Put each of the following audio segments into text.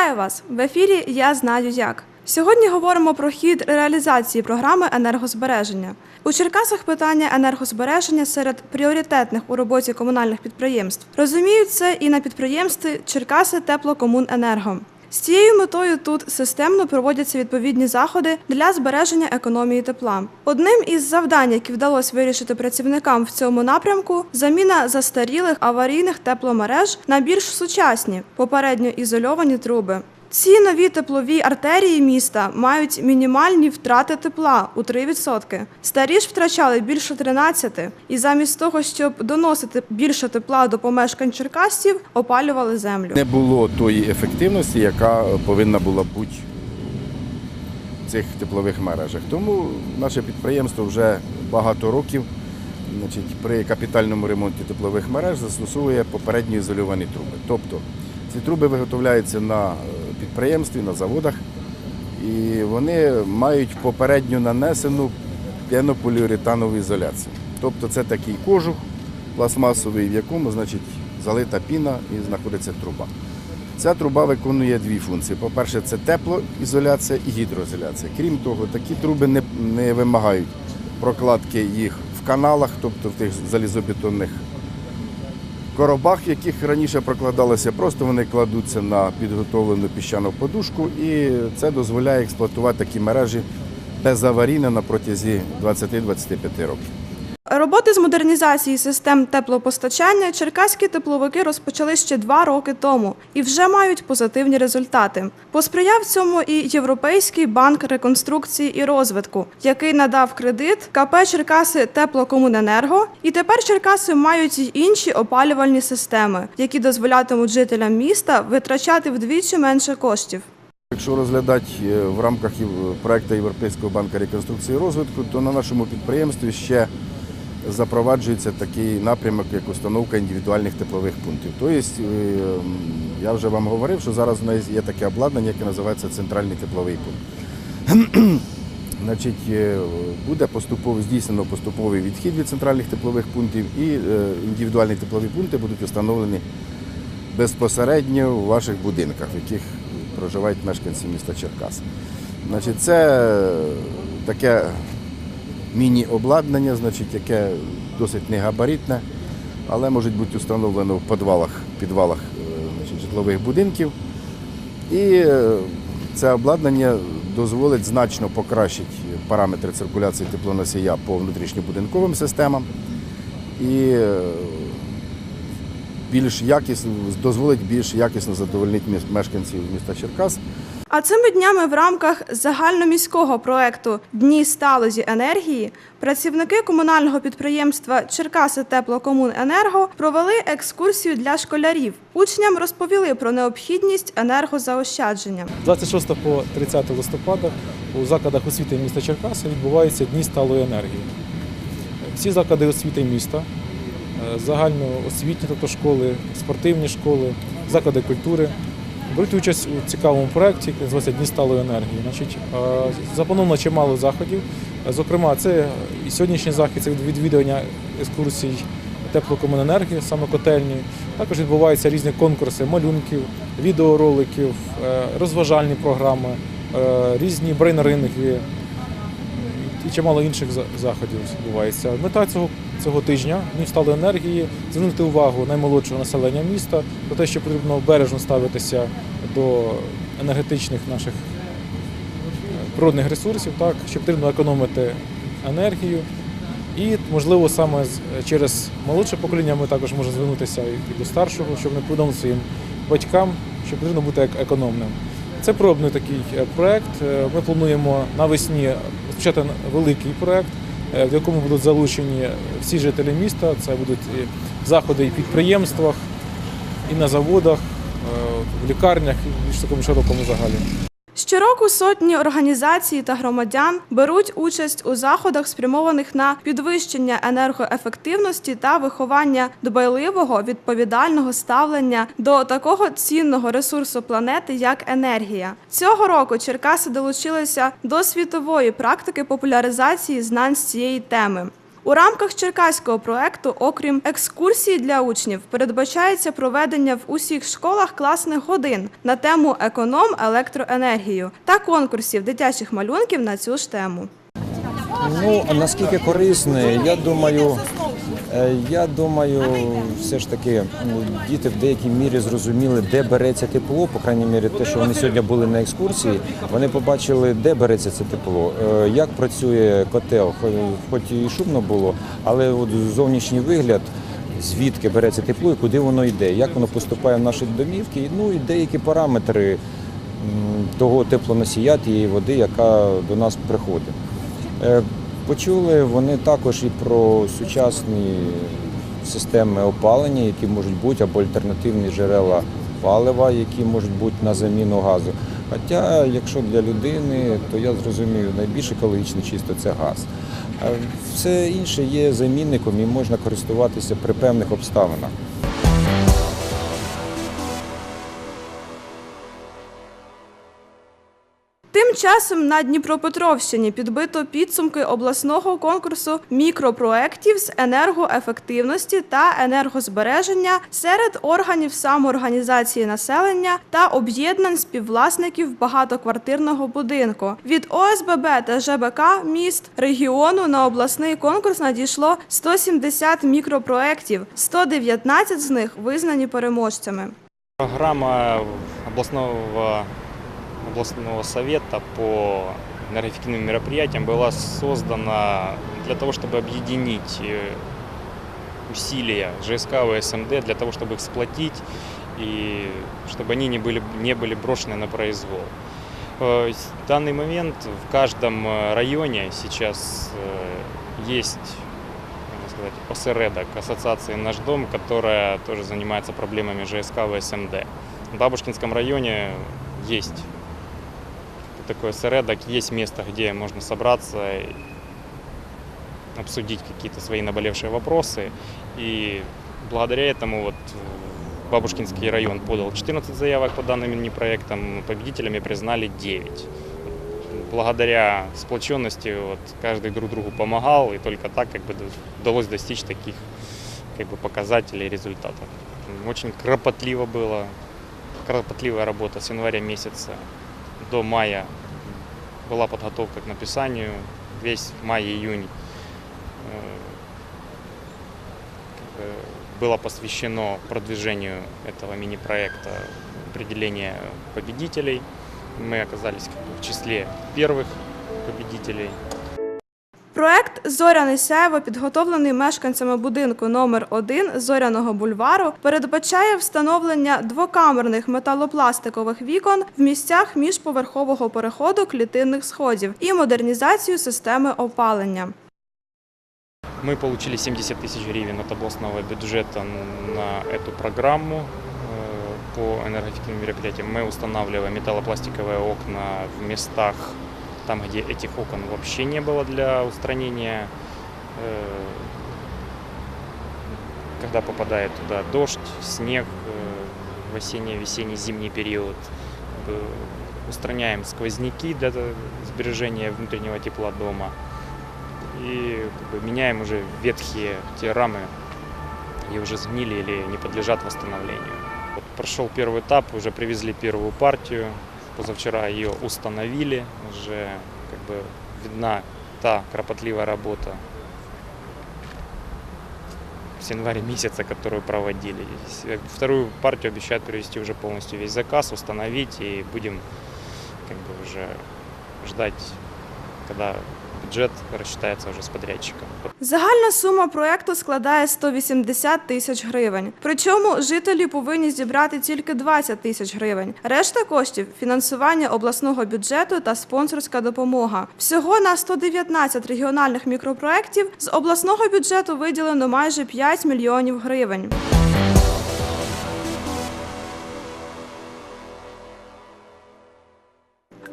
Вітаю вас в ефірі. Я знаю як. Сьогодні говоримо про хід реалізації програми енергозбереження. У Черкасах питання енергозбереження серед пріоритетних у роботі комунальних підприємств. Розуміють це і на підприємстві Черкаси Теплокомуненерго. З цією метою тут системно проводяться відповідні заходи для збереження економії тепла. Одним із завдань, які вдалося вирішити працівникам в цьому напрямку, заміна застарілих аварійних тепломереж на більш сучасні, попередньо ізольовані труби. Ці нові теплові артерії міста мають мінімальні втрати тепла у 3%. Старі ж втрачали більше 13%. І замість того, щоб доносити більше тепла до помешкань черкасців, опалювали землю. Не було тої ефективності, яка повинна була бути в цих теплових мережах. Тому наше підприємство вже багато років значить, при капітальному ремонті теплових мереж застосовує попередньо ізольовані труби. Тобто ці труби виготовляються на е, підприємстві, на заводах, і вони мають попередньо нанесену пінополіуретанову ізоляцію. Тобто це такий кожух пластмасовий, в якому значить, залита піна і знаходиться труба. Ця труба виконує дві функції. По-перше, це теплоізоляція і гідроізоляція. Крім того, такі труби не, не вимагають прокладки їх в каналах, тобто в тих залізобетонних коробах, яких раніше прокладалося, просто вони кладуться на підготовлену піщану подушку, і це дозволяє експлуатувати такі мережі безаварійно на протязі 20-25 років. Роботи з модернізації систем теплопостачання черкаські тепловики розпочали ще два роки тому і вже мають позитивні результати. Посприяв цьому і Європейський банк реконструкції і розвитку, який надав кредит КП Черкаси Теплокомуненерго. І тепер Черкаси мають й інші опалювальні системи, які дозволятимуть жителям міста витрачати вдвічі менше коштів. Якщо розглядати е, в рамках проекту Європейського банку реконструкції і розвитку, то на нашому підприємстві ще запроваджується такий напрямок, як установка індивідуальних теплових пунктів. Тобто, я вже вам говорив, що зараз у нас є таке обладнання, яке називається центральний тепловий пункт. Значить, е, буде поступово здійснено поступовий відхід від центральних теплових пунктів і е, індивідуальні теплові пункти будуть встановлені безпосередньо у ваших будинках, в яких проживають мешканці міста Черкас. Значить, це таке міні-обладнання, значить, яке досить негабаритне, але може бути встановлено в підвалах, підвалах е, значить, житлових будинків. І е, це обладнання дозволить значно покращити параметри циркуляції теплоносія по внутрішньобудинковим системам. І е, більш якісно дозволить більш якісно задовольнити мешканців міста Черкас. А цими днями в рамках загальноміського проекту Дні сталозі енергії працівники комунального підприємства Черкаси Теплокомуненерго провели екскурсію для школярів. Учням розповіли про необхідність енергозаощадження. З 26 по 30 листопада у закладах освіти міста Черкаси відбуваються Дні сталої енергії. Всі заклади освіти міста, е, загальноосвітні, тобто школи, спортивні школи, заклади культури беруть участь у цікавому проєкті, який називається Дні сталої енергії. Значить, е, чимало заходів. Е, Зокрема, це і сьогоднішній захід це відвідування екскурсій теплокомуненергії, саме котельні. Також відбуваються різні конкурси малюнків, відеороликів, е, розважальні програми, різні брейн-ринги і чимало інших заходів відбувається. Мета цього, цього тижня Днів сталої енергії звернути увагу наймолодшого населення міста про те, що потрібно бережно ставитися до енергетичних наших е, природних ресурсів, так, що потрібно економити енергію. І, можливо, саме через молодше покоління ми також можемо звернутися і до старшого, щоб не повідомити своїм батькам, що потрібно бути ек- економним. Це пробний такий е, проект. Е, Ми плануємо навесні розпочати великий проект, е, в якому будуть залучені всі жителі міста. Це будуть і заходи і в підприємствах, і на заводах, е, в лікарнях, і в такому широкому загалі. Щороку сотні організацій та громадян беруть участь у заходах, спрямованих на підвищення енергоефективності та виховання дбайливого відповідального ставлення до такого цінного ресурсу планети, як енергія. Цього року Черкаси долучилися до світової практики популяризації знань з цієї теми. У рамках черкаського проекту, окрім екскурсій для учнів, передбачається проведення в усіх школах класних годин на тему економ електроенергію та конкурсів дитячих малюнків на цю ж тему. Ну, наскільки корисне, я думаю, я думаю, все ж таки діти в деякій мірі зрозуміли, де береться тепло, по крайній мірі, те, що вони сьогодні були на екскурсії, вони побачили, де береться це тепло, е, як працює котел, хоч і шумно було, але от зовнішній вигляд. Звідки береться тепло і куди воно йде, як воно поступає в наші домівки, ну і деякі параметри того теплоносія, тієї води, яка до нас приходить. Е, Почули вони також і про сучасні системи опалення, які можуть бути, або альтернативні джерела палива, які можуть бути на заміну газу. Хоча, якщо для людини, то я зрозумію, найбільш екологічно чисто це газ. Все інше є замінником і можна користуватися при певних обставинах. Часом на Дніпропетровщині підбито підсумки обласного конкурсу мікропроєктів з енергоефективності та енергозбереження серед органів самоорганізації населення та об'єднань співвласників багатоквартирного будинку. Від ОСББ та ЖБК міст регіону на обласний конкурс надійшло 170 мікропроєктів, 119 з них визнані переможцями. Программа областного, областного совета по энергоэффективным мероприятиям была создана для того, чтобы объединить э, усилия ЖСК и СМД, для того, чтобы их сплотить и чтобы они не были, не были брошены на произвол. Э, В данный момент в каждом э, районе сейчас есть сказать, осередок Ассоциации «Наш дом», которая тоже занимается проблемами ЖСК в СМД. В Бабушкинском районе есть такой осередок, есть место, где можно собраться обсудить какие-то свои наболевшие вопросы. И благодаря этому вот э, Бабушкинский район подал 14 заявок по данным мини-проектам, победителями признали 9 благодаря сплоченности вот, каждый друг другу помогал, и только так как бы удалось достичь таких как бы, показателей и результатов. Очень кропотливо было, кропотливая работа с января месяца до мая была подготовка к написанию. Весь май-июнь э, было посвящено продвижению этого мини-проекта, определения победителей. Мы оказались в числе первых победителей. Проект Зоряне сяйво, підготовлений мешканцями будинку номер 1 Зоряного бульвару, передбачає встановлення двокамерних металопластикових вікон в місцях міжповерхового переходу клітинних сходів і модернізацію системи опалення. Мы получили 70 тысяч гривен от областного бюджета на эту программу э, по энергоэффективным мероприятиям. Мы устанавливаем металлопластиковые окна в местах, там, где этих окон вообще не было для устранения. Э, Когда попадает туда дождь, снег э, в осенне-весенний зимний период, устраняем сквозняки для сбережения внутреннего тепла дома и как бы, меняем уже ветхие те рамы, и уже сгнили или не подлежат восстановлению. Вот прошел первый этап, уже привезли первую партию, позавчера ее установили, уже как бы видна та кропотливая работа с января месяца, которую проводили. С- Вторую партию обещают привезти уже полностью весь заказ, установить, и будем как бы уже ждать, когда бюджет рассчитается уже с подрядчиком. Загальна сума проекту складає 180 тисяч гривень. Причому жителі повинні зібрати тільки 20 тисяч гривень. Решта коштів фінансування обласного бюджету та спонсорська допомога. Всього на 119 регіональних мікропроєктів з обласного бюджету виділено майже 5 мільйонів гривень.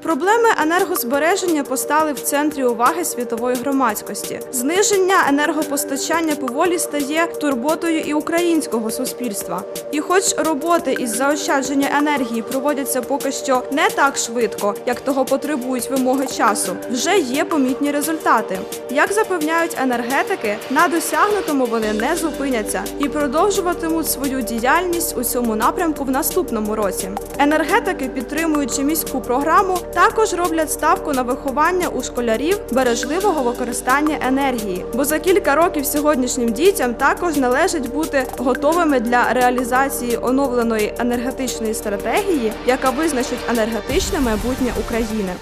Проблеми енергозбереження постали в центрі уваги світової громадськості. Зниження енергопостачання поволі стає турботою і українського суспільства. І хоч роботи із заощадження енергії проводяться поки що не так швидко, як того потребують вимоги часу, вже є помітні результати. Як запевняють енергетики, на досягнутому вони не зупиняться і продовжуватимуть свою діяльність у цьому напрямку в наступному році. Енергетики, підтримуючи міську програму, також роблять ставку на виховання у школярів бережливого використання енергії. Бо за кілька років сьогоднішнім дітям також належить бути готовими для реалізації оновленої енергетичної стратегії, яка визначить енергетичне майбутнє України.